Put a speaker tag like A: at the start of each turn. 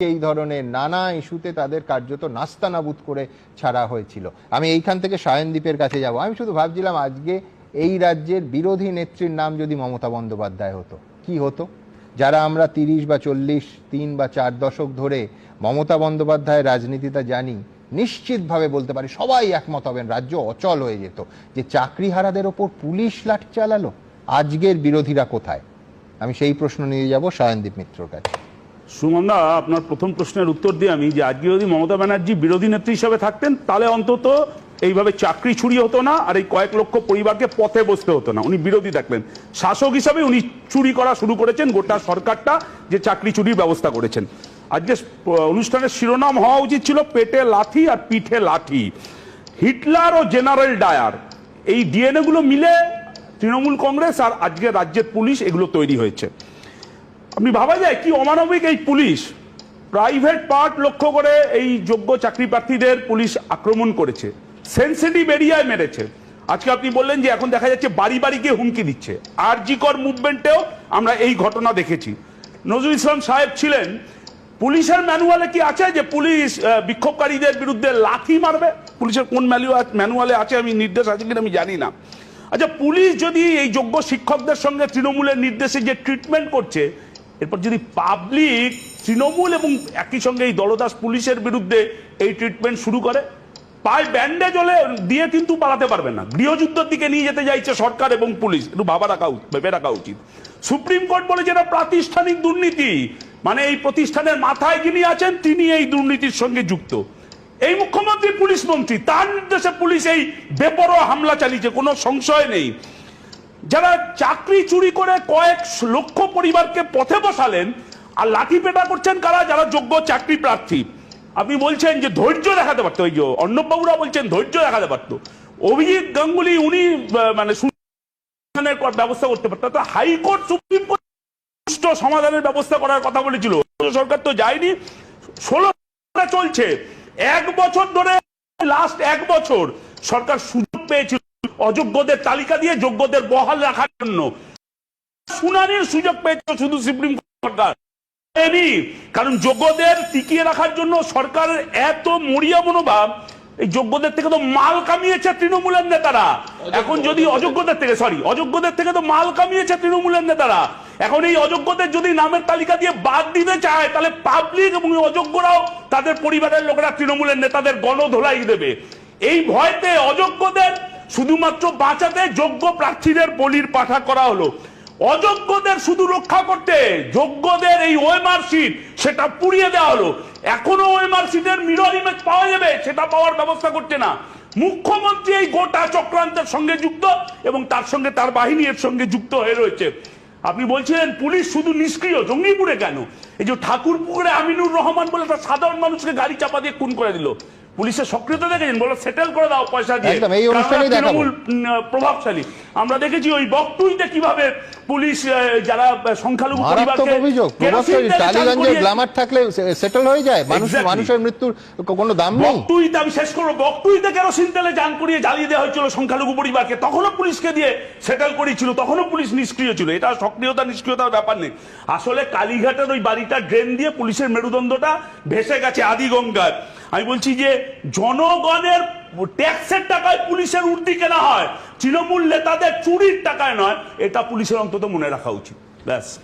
A: এই ধরনের নানা ইস্যুতে তাদের কার্যত নাস্তানাবুদ করে ছাড়া হয়েছিল। আমি এইখান থেকে সায়নদ্বীপের কাছে যাব। আমি শুধু ভাবছিলাম আজকে এই রাজ্যের বিরোধী নেত্রীর নাম যদি মমতা বন্দ্যোপাধ্যায় হতো। কি হতো? যারা আমরা তিরিশ বা চল্লিশ, তিন বা চার দশক ধরে মমতা বন্দ্যোপাধ্যায়ের রাজনীতিটা জানি, নিশ্চিতভাবে বলতে পারি সবাই একমত হবেন, রাজ্য অচল হয়ে যেত। যে চাকরিহারাদের ওপর পুলিশ লাঠি চালালো, আজকের বিরোধীরা কোথায়? আমি সেই প্রশ্ন নিয়ে যাব সায়নদীপ মিত্রর কাছে।
B: সুমনদা, আপনার প্রথম প্রশ্নের উত্তর দিই আমি যে আজকে যদি মমতা ব্যানার্জি বিরোধী নেত্রী হিসাবে থাকতেন, তাহলে অন্তত এইভাবে চাকরি চুরি হতো না, আর এই কয়েক লক্ষ পরিবারকে পথে বসতে হতো না। উনি বিরোধী থাকলেন। শাসক হিসাবে উনি চুরি করা শুরু করেছেন, গোটা সরকারটা যে চাকরি চুরির ব্যবস্থা করেছেন। আজকে অনুষ্ঠানের শিরোনাম হওয়া উচিত ছিল পেটে লাথি আর পিঠে লাঠি। হিটলার ও জেনারেল ডায়ার, এই ডিএনএ গুলো মিলে তৃণমূল কংগ্রেস আর আজকে রাজ্যের পুলিশ এগুলো তৈরি হয়েছে। আপনি ভাবা যায় কি অমানবিক এই পুলিশ প্রাইভেট পার্ট লক্ষ্য করে এই যোগ্য চাকরি প্রার্থীদের পুলিশ আক্রমণ করেছে সেন্সিটিভ এরিয়ায় মেরেছে। আজকে আপনি বললেন যে এখন দেখা যাচ্ছে বাড়ি বাড়ি গিয়ে হুমকি দিচ্ছে। আর জিকর মুভমেন্টেও আমরা এই ঘটনা দেখেছি। নজরুল ইসলাম সাহেব ছিলেন, পুলিশের ম্যানুয়ালে কি আছে যে পুলিশ বিক্ষোভকারীদের বিরুদ্ধে লাথি মারবে? পুলিশের কোন ম্যানুয়ালে আছে আমি নির্দেশ আছে কিনা আমি জানি না। আচ্ছা পুলিশ যদি এই যোগ্য শিক্ষকদের সঙ্গে তৃণমূলের নির্দেশে যে ট্রিটমেন্ট করছে এরপর যদি পাবলিক তৃণমূল এবং একই সঙ্গে এই দলদাস পুলিশের বিরুদ্ধে এই ট্রিটমেন্ট শুরু করে, পায়ে ব্যান্ডেজ হলে দিয়ে কিন্তু পালাতে পারবে না। গৃহযুদ্ধের দিকে নিয়ে যেতে চাইছে সরকার এবং পুলিশ। একটু ভাবা রাখা ভেবে রাখা উচিত। সুপ্রিম কোর্ট বলেছে এটা প্রাতিষ্ঠানিক দুর্নীতি। মানে এই প্রতিষ্ঠানের মাথায় যিনি আছেন, তিনি এই দুর্নীতির সঙ্গে যুক্ত। এই মুখ্যমন্ত্রী, পুলিশ মন্ত্রী, তার নির্দেশে পুলিশ এই বেপরোয়া হামলা চালিয়েছে। কোনো সংশয় নেই। যারা চাকরি চুরি করে কয়েক লক্ষ পরিবারকে পথে বসালেন আর লাঠি পেটা করছেন কারা? যারা যোগ্য চাকরি প্রার্থী। আপনি বলছেন যে ধৈর্য দেখাতে পারতো। ওই যে অর্ণববাবুরা বলছেন ধৈর্য দেখাতে পারতো। অভিজিৎ গাঙ্গুলি, উনি মানে ব্যবস্থা করতে পারতো। হাইকোর্ট সুপ্রিম কোর্ট সমাধানের ব্যবস্থা করার কথা বলেছিল। সরকার তো যায়নি। ষোলো চলছে। এক বছর ধরে লাস্ট এক বছর সরকার সুযোগ পেয়েছিল। অযোগ্যদের তালিকা দিয়ে যোগ্যদের বহাল রাখার জন্য। শুনানির সুযোগ পেয়েছিল শুধু সুপ্রিম কোর্ট সরকার। কারণ যোগ্যদের টিকিয়ে রাখার জন্য সরকারের এত মরিয়া মনোভাব এই যোগ্যদের থেকে তো মাল কামিয়েছে তৃণমূলের নেতারা। এখন যদি অযোগ্যদের থেকে সরি অযোগ্যদের থেকে তো মাল কামিয়েছে তৃণমূলের নেতারা। এখন এই অযোগ্যদের যদি নামের তালিকা দিয়ে বাদ দিতে চায় তাহলে পাবলিক এবং অযোগ্যরাও তাদের পরিবারের লোকেরা তৃণমূলের নেতাদের গণধোলাই দেবে। এই ভয়তে অযোগ্যদের শুধুমাত্র বাঁচাতে যোগ্য প্রার্থীদের বলির পাঠা করা হলো। অযোগ্যদের শুধু রক্ষা করতে যোগ্যদের এই ওএমআর সিট সেটা পুড়িয়ে দেওয়া হলো। এখনও ওএমআর সিটের মিরর ইমেজ পাওয়া যাবে, সেটা পাওয়ার ব্যবস্থা করতে না। মুখ্যমন্ত্রী এই গোটা চক্রান্তের সঙ্গে যুক্ত এবং তার সঙ্গে তার বাহিনী এর সঙ্গে যুক্ত হয়ে রয়েছে। আপনি বলছিলেন পুলিশ শুধু নিষ্ক্রিয়, জঙ্গিপুরে কেন? এই যে ঠাকুরপুকুরে আমিনুর রহমান বলে তার সাধারণ মানুষকে গাড়ি চাপা দিয়ে খুন করে দিল। পুলিশের সক্রিয়তা দেখেছেন বলে সেটেল করে দাও পয়সা দিয়ে। তৃণমূল প্রভাবশালী আমরা দেখেছি ওই বকটুইতে কীভাবে পুলিশ যারা সংখ্যালঘু পরিবারকে
A: গ্লামার থাকলে সেটেল হয়ে যায়। মানুষ মানুষের মৃত্যুর কোনো দাম নেই।
B: বকটুইতে আমি শেষ করব। বকটুইতে কেরোসিন তেলে যান করিয়ে জ্বালিয়ে দেওয়া হয়েছিল সংখ্যালঘু পরিবারকে। তখনও পুলিশকে দিয়ে সেটেল করেছিল। তখনও পুলিশ নিষ্ক্রিয় ছিল। এটা সক্রিয়তা নিষ্ক্রিয়তার ব্যাপার নেই। আসলে কালীঘাটের ওই বাড়িটা ড্রেন দিয়ে পুলিশের মেরুদণ্ডটা ভেসে গেছে আদিগঙ্গায়। আমি বলছি যে জনগণের ট্যাক্সের টাকায় পুলিশের উর্দি কেনা হয়। তৃণমূল নেতাদের চুরির টাকায় নয়, এটা পুলিশের অন্তত মনে রাখা উচিত। ব্যাস।